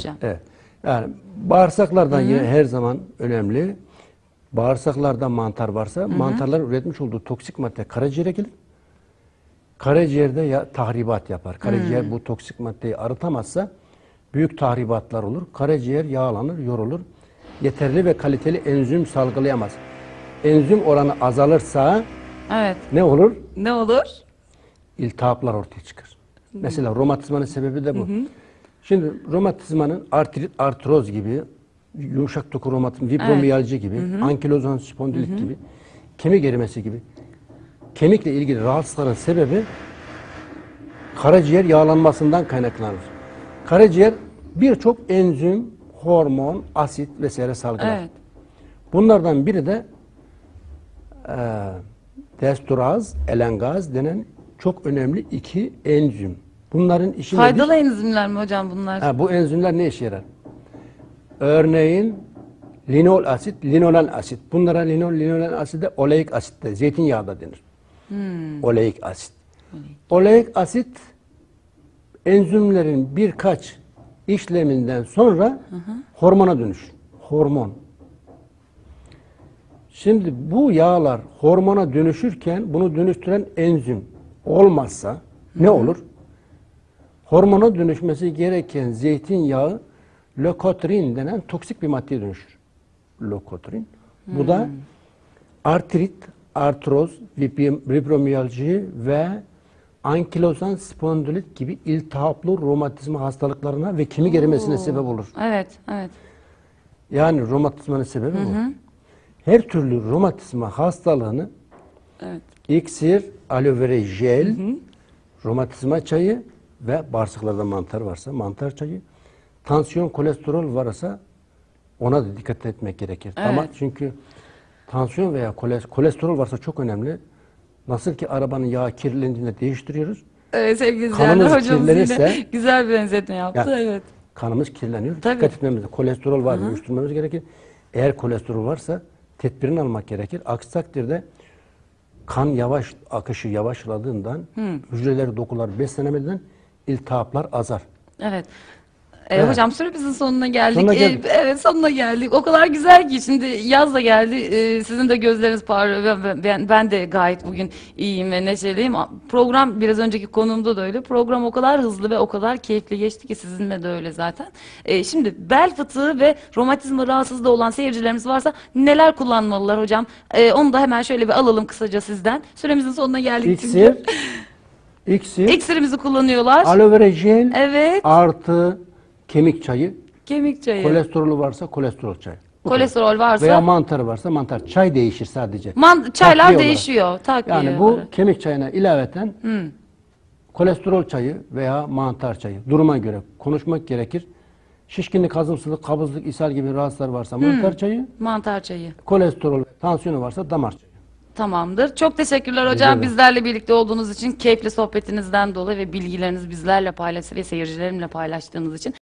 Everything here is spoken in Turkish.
hocam. Evet. Yani bağırsaklardan yine her zaman önemli. Bağırsaklarda mantar varsa mantarlar üretmiş olduğu toksik madde karaciğere gelir. Karaciğerde ya, tahribat yapar. Karaciğer bu toksik maddeyi arıtamazsa büyük tahribatlar olur. Karaciğer yağlanır, yorulur. Yeterli ve kaliteli enzim salgılayamaz. Enzim oranı azalırsa Evet. ne olur? Ne olur? iltihaplar ortaya çıkar. Mesela romatizmanın sebebi de bu. Şimdi romatizmanın artrit, artroz gibi, yumuşak doku romatizma, fibromiyalji gibi, ankilozan spondilit gibi, kemik erimesi gibi kemikle ilgili rahatsızlıkların sebebi karaciğer yağlanmasından kaynaklanır. Karaciğer birçok enzim, hormon, asit vesaire salgılar. Evet. Bunlardan biri de e, desturaz, elengaz denen çok önemli iki enzim. Bunların işi nedir? Faydalı enzimler mi hocam bunlar? Ha, bu enzimler ne işe yarar? Örneğin linol asit, linolen asit. Bunlara linol, linolen asit de oleik asit de, zeytinyağı da denir. Oleik asit. Oleik asit enzimlerin birkaç işleminden sonra hormona dönüşür. Hormon. Şimdi bu yağlar hormona dönüşürken bunu dönüştüren enzim olmazsa ne olur? Hormona dönüşmesi gereken zeytinyağı lokotrin denen toksik bir maddeye dönüşür. Lokotrin. Bu da artrit, artroz, fibromiyalji ve ankilozan spondilit gibi iltihaplı romatizma hastalıklarına ve kemik erimesine sebep olur. Evet, evet. Yani romatizmanın sebebi bu. Her türlü romatizma hastalığını Evet. iksir, aloe vera jel, romatizma çayı ve bağırsaklarda mantar varsa mantar çayı, tansiyon, kolesterol varsa ona da dikkat etmek gerekir. Ama çünkü tansiyon veya koles- kolesterol varsa çok önemli. Nasıl ki arabanın yağı kirlendiğinde değiştiriyoruz. Evet sevgili izleyenler hocamız yine kirlenirse- güzel bir benzetme yaptı. Ya, evet. Kanımız kirleniyor. Tabii. Dikkat etmemiz Kolesterol var mı? Gerekir. Eğer kolesterol varsa tedbirini almak gerekir. Aksi takdirde kan yavaş akışı yavaşladığından hücreleri dokular beslenemediğinden iltihaplar azar. Evet. Ee, Evet. Hocam süremizin sonuna geldik. Sonuna Ee, geldik. evet sonuna geldik. O kadar güzel ki şimdi yaz da geldi. Ee, sizin de gözleriniz parlıyor. Ben, ben, de gayet bugün iyiyim ve neşeliyim. Program biraz önceki konumda da öyle. Program o kadar hızlı ve o kadar keyifli geçti ki sizinle de öyle zaten. Ee, şimdi bel fıtığı ve romatizma rahatsızlığı olan seyircilerimiz varsa neler kullanmalılar hocam? Ee, onu da hemen şöyle bir alalım kısaca sizden. Süremizin sonuna geldik İksir, çünkü. iksir, İksirimizi kullanıyorlar. aloe vera jel Evet. artı kemik çayı, Kemik çayı. kolesterolü varsa kolesterol çayı. Bu kadar. Kolesterol varsa Veya mantarı varsa mantar. Çay değişir sadece. Man çaylar Takviye olarak. değişiyor. Takviye Yani bu olarak. kemik çayına ilaveten kolesterol çayı veya mantar çayı duruma göre konuşmak gerekir. Şişkinlik, hazımsızlık, kabızlık, ishal gibi rahatsızlar varsa mantar çayı, mantar çayı. kolesterol tansiyonu varsa damar çayı. Tamamdır. Çok teşekkürler hocam. Bizlerle birlikte olduğunuz için, keyifli sohbetinizden dolayı ve bilgilerinizi bizlerle paylaş ve seyircilerimle paylaştığınız için.